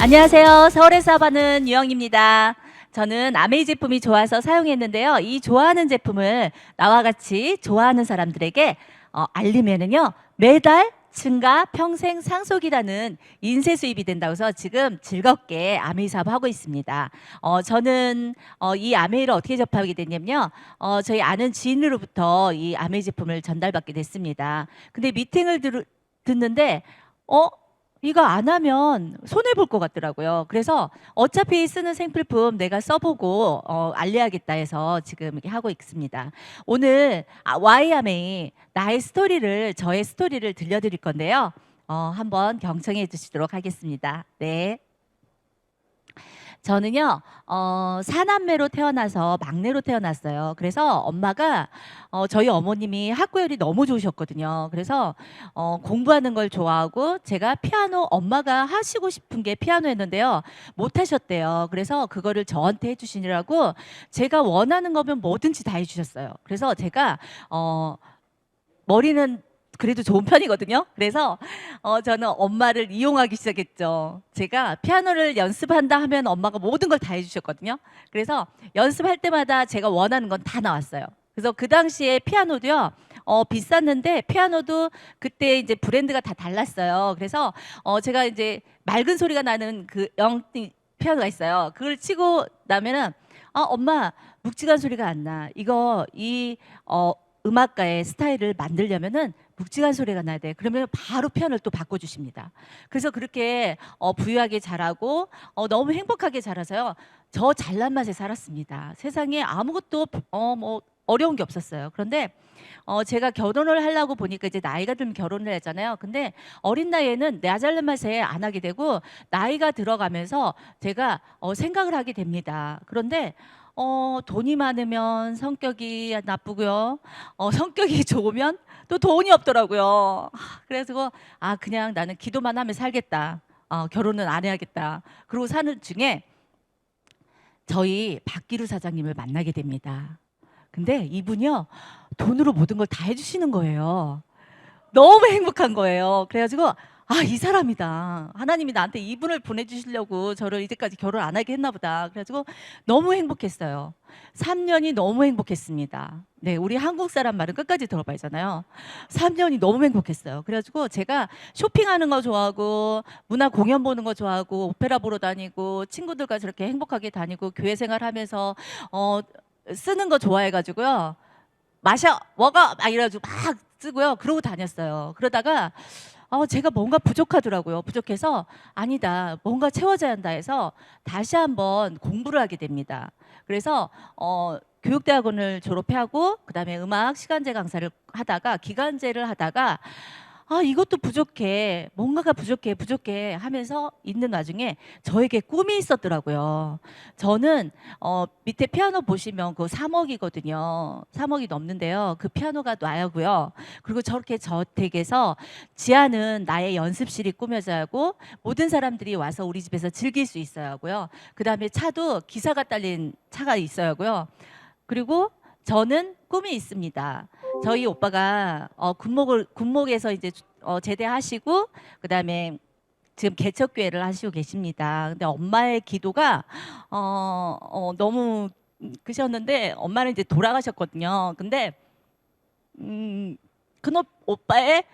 안녕하세요. 서울에서 사는 유영입니다. 저는 아메이 제품이 좋아서 사용했는데요. 이 좋아하는 제품을 나와 같이 좋아하는 사람들에게 어, 알리면은요 매달 증가 평생 상속이라는 인쇄 수입이 된다고 해서 지금 즐겁게 아메이 사업 하고 있습니다. 어, 저는 어, 이 아메이를 어떻게 접하게 됐냐면요. 어, 저희 아는 지인으로부터 이 아메이 제품을 전달받게 됐습니다. 근데 미팅을 들, 듣는데 어 이거 안 하면 손해 볼 것 같더라고요. 그래서 어차피 쓰는 생필품 내가 써보고 어, 알려야겠다 해서 지금 이렇게 하고 있습니다. 오늘 아, 와이아메이 나의 스토리를 저의 스토리를 들려드릴 건데요. 어, 한번 경청해 주시도록 하겠습니다. 네. 저는요, 어, 사남매로 태어나서 막내로 태어났어요. 그래서 엄마가, 어, 저희 어머님이 학구열이 너무 좋으셨거든요. 그래서, 어, 공부하는 걸 좋아하고, 제가 피아노, 엄마가 하시고 싶은 게 피아노였는데요. 못 하셨대요. 그래서 그거를 저한테 해주시느라고, 제가 원하는 거면 뭐든지 다 해주셨어요. 그래서 제가, 어, 머리는 그래도 좋은 편이거든요. 그래서 어, 저는 엄마를 이용하기 시작했죠. 제가 피아노를 연습한다 하면 엄마가 모든 걸 다 해주셨거든요. 그래서 연습할 때마다 제가 원하는 건 다 나왔어요. 그래서 그 당시에 피아노도요, 어, 비쌌는데 피아노도 그때 이제 브랜드가 다 달랐어요. 그래서 어, 제가 이제 맑은 소리가 나는 그 영 피아노가 있어요. 그걸 치고 나면은 아, 엄마 묵직한 소리가 안 나. 이거 이 어, 음악가의 스타일을 만들려면은 묵직한 소리가 나야 돼. 그러면 바로 피아노를 또 바꿔주십니다. 그래서 그렇게 어, 부유하게 자라고 어, 너무 행복하게 자라서요. 저 잘난 맛에 살았습니다. 세상에 아무것도 어, 뭐 어려운 게 없었어요. 그런데 어, 제가 결혼을 하려고 보니까 이제 나이가 들면 결혼을 했잖아요. 근데 어린 나이에는 내 잘난 맛에 안 하게 되고 나이가 들어가면서 제가 어, 생각을 하게 됩니다. 그런데 어, 돈이 많으면 성격이 나쁘고요. 어, 성격이 좋으면 또 돈이 없더라고요. 아, 그래서 아 그냥 나는 기도만 하면 살겠다. 어, 결혼은 안 해야겠다. 그러고 사는 중에 저희 박기루 사장님을 만나게 됩니다. 근데 이분이요 돈으로 모든 걸 다 해주시는 거예요. 너무 행복한 거예요. 그래가지고 아 이 사람이다. 하나님이 나한테 이분을 보내주시려고 저를 이제까지 결혼 안 하게 했나 보다. 그래가지고 너무 행복했어요. 3년이 너무 행복했습니다. 네, 우리 한국 사람 말은 끝까지 들어봐야잖아요. 3년이 너무 행복했어요. 그래가지고 제가 쇼핑하는 거 좋아하고 문화 공연 보는 거 좋아하고 오페라 보러 다니고 친구들과 저렇게 행복하게 다니고 교회 생활 하면서 어 쓰는 거 좋아해가지고요. 마셔 먹어 막 이래가지고 막 쓰고요. 그러고 다녔어요. 그러다가 어, 제가 뭔가 부족하더라고요. 부족해서 아니다. 뭔가 채워져야 한다 해서 다시 한번 공부를 하게 됩니다. 그래서 어, 교육대학원을 졸업하고 그다음에 음악 시간제 강사를 하다가 기간제를 하다가 아 이것도 부족해 뭔가가 부족해 부족해 하면서 있는 와중에 저에게 꿈이 있었더라고요. 저는 어, 밑에 피아노 보시면 그 3억이거든요. 3억이 넘는데요. 그 피아노가 놔야고요. 그리고 저렇게 저택에서 지하는 나의 연습실이 꾸며져야 하고 모든 사람들이 와서 우리 집에서 즐길 수 있어야 하고요. 그 다음에 차도 기사가 딸린 차가 있어야 하고요. 그리고 저는 꿈이 있습니다. 저희 오빠가 어, 군목을 군목에서 이제 어, 제대하시고 그다음에 지금 개척교회를 하시고 계십니다. 근데 엄마의 기도가 어, 어, 너무 그셨는데 엄마는 이제 돌아가셨거든요. 근데 음, 큰 오- 오빠의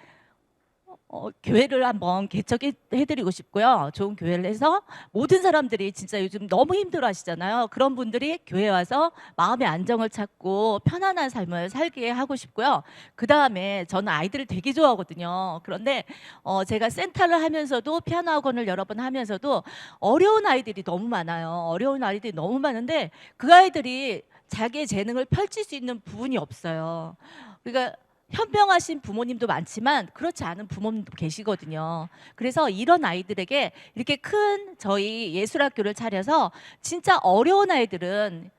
어, 교회를 한번 개척해드리고 싶고요. 좋은 교회를 해서 모든 사람들이 진짜 요즘 너무 힘들어 하시잖아요. 그런 분들이 교회 와서 마음의 안정을 찾고 편안한 삶을 살게 하고 싶고요. 그 다음에 저는 아이들을 되게 좋아하거든요. 그런데 어, 제가 센터를 하면서도 피아노 학원을 여러 번 하면서도 어려운 아이들이 너무 많아요. 어려운 아이들이 너무 많은데 그 아이들이 자기의 재능을 펼칠 수 있는 부분이 없어요. 그러니까 현명하신 부모님도 많지만 그렇지 않은 부모님도 계시거든요. 그래서 이런 아이들에게 이렇게 큰 저희 예술학교를 차려서 진짜 어려운 아이들은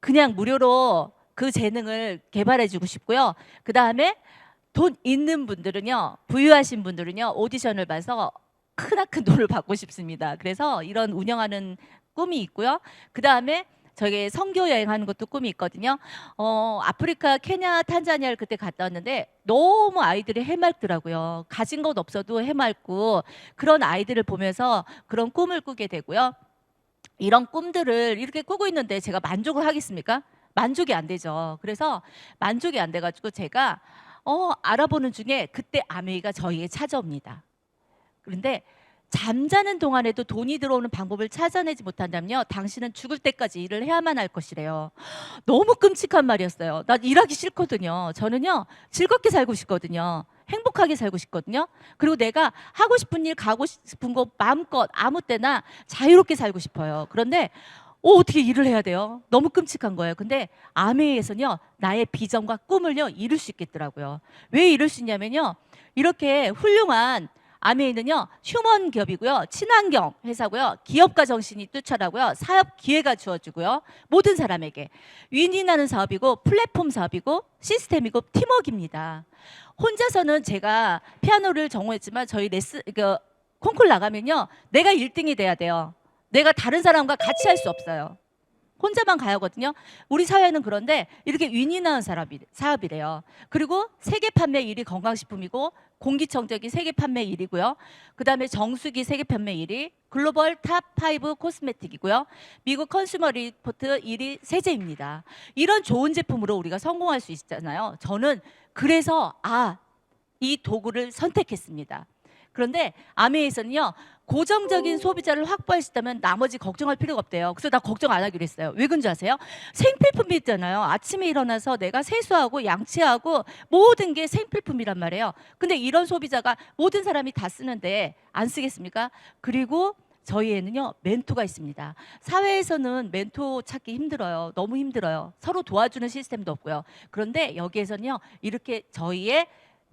그냥 무료로 그 재능을 개발해 주고 싶고요. 그 다음에 돈 있는 분들은요, 부유하신 분들은요, 오디션을 봐서 크나큰 돈을 받고 싶습니다. 그래서 이런 운영하는 꿈이 있고요. 그 다음에 저기 선교 여행하는 것도 꿈이 있거든요. 어, 아프리카, 케냐, 탄자니아를 그때 갔다 왔는데 너무 아이들이 해맑더라고요. 가진 것 없어도 해맑고 그런 아이들을 보면서 그런 꿈을 꾸게 되고요. 이런 꿈들을 이렇게 꾸고 있는데 제가 만족을 하겠습니까? 만족이 안 되죠. 그래서 만족이 안 돼가지고 제가 어, 알아보는 중에 그때 아메이가 저희에 찾아옵니다. 그런데 잠자는 동안에도 돈이 들어오는 방법을 찾아내지 못한다면요, 당신은 죽을 때까지 일을 해야만 할 것이래요. 너무 끔찍한 말이었어요. 나 일하기 싫거든요. 저는요, 즐겁게 살고 싶거든요. 행복하게 살고 싶거든요. 그리고 내가 하고 싶은 일, 가고 싶은 거 마음껏 아무 때나 자유롭게 살고 싶어요. 그런데 어, 어떻게 일을 해야 돼요? 너무 끔찍한 거예요. 근데 아메이에서는요, 나의 비전과 꿈을요, 이룰 수 있겠더라고요. 왜 이룰 수 있냐면요, 이렇게 훌륭한 아메이는요, 휴먼 기업이고요, 친환경 회사고요, 기업가 정신이 뛰쳐나고요, 사업 기회가 주어지고요, 모든 사람에게 윈윈하는 사업이고, 플랫폼 사업이고, 시스템이고, 팀워크입니다. 혼자서는 제가 피아노를 전공했지만 저희 레슨, 그 콩쿨 나가면요, 내가 1등이 돼야 돼요. 내가 다른 사람과 같이 할 수 없어요. 혼자만 가야 하거든요. 우리 사회는 그런데 이렇게 윈윈하는 사람이, 사업이래요. 그리고 세계 판매 1위 건강식품이고 공기청정기 세계 판매 1위고요. 그 다음에 정수기 세계 판매 1위, 글로벌 탑5 코스메틱이고요. 미국 컨슈머 리포트 1위 세제입니다. 이런 좋은 제품으로 우리가 성공할 수 있잖아요. 저는 그래서 아, 이 도구를 선택했습니다. 그런데 아메에서는요 고정적인 소비자를 확보할 수 있다면 나머지 걱정할 필요가 없대요. 그래서 나 걱정 안 하기로 했어요. 왜 그런지 아세요? 생필품이 있잖아요. 아침에 일어나서 내가 세수하고 양치하고 모든 게 생필품이란 말이에요. 근데 이런 소비자가 모든 사람이 다 쓰는데 안 쓰겠습니까? 그리고 저희에는요 멘토가 있습니다. 사회에서는 멘토 찾기 힘들어요. 너무 힘들어요. 서로 도와주는 시스템도 없고요. 그런데 여기에서는요 이렇게 저희의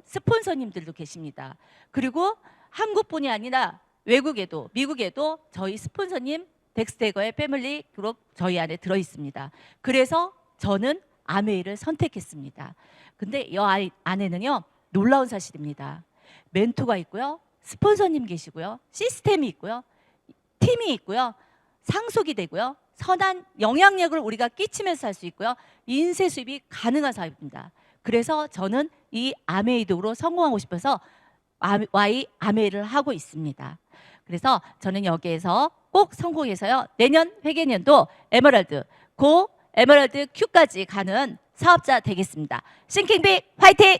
스폰서님들도 계십니다. 그리고 한국뿐이 아니라 외국에도 미국에도 저희 스폰서님 덱스테거의 패밀리 그룹 저희 안에 들어 있습니다. 그래서 저는 아메이를 선택했습니다. 근데 이 안에는요 놀라운 사실입니다. 멘토가 있고요, 스폰서님 계시고요, 시스템이 있고요, 팀이 있고요, 상속이 되고요, 선한 영향력을 우리가 끼치면서 할 수 있고요, 인쇄 수입이 가능한 사업입니다. 그래서 저는 이 아메이도로 성공하고 싶어서 아- 와이 아메이를 하고 있습니다. 그래서 저는 여기에서 꼭 성공해서요. 내년 회계년도 에메랄드 고 에메랄드 Q까지 가는 사업자 되겠습니다. 싱킹빅 화이팅!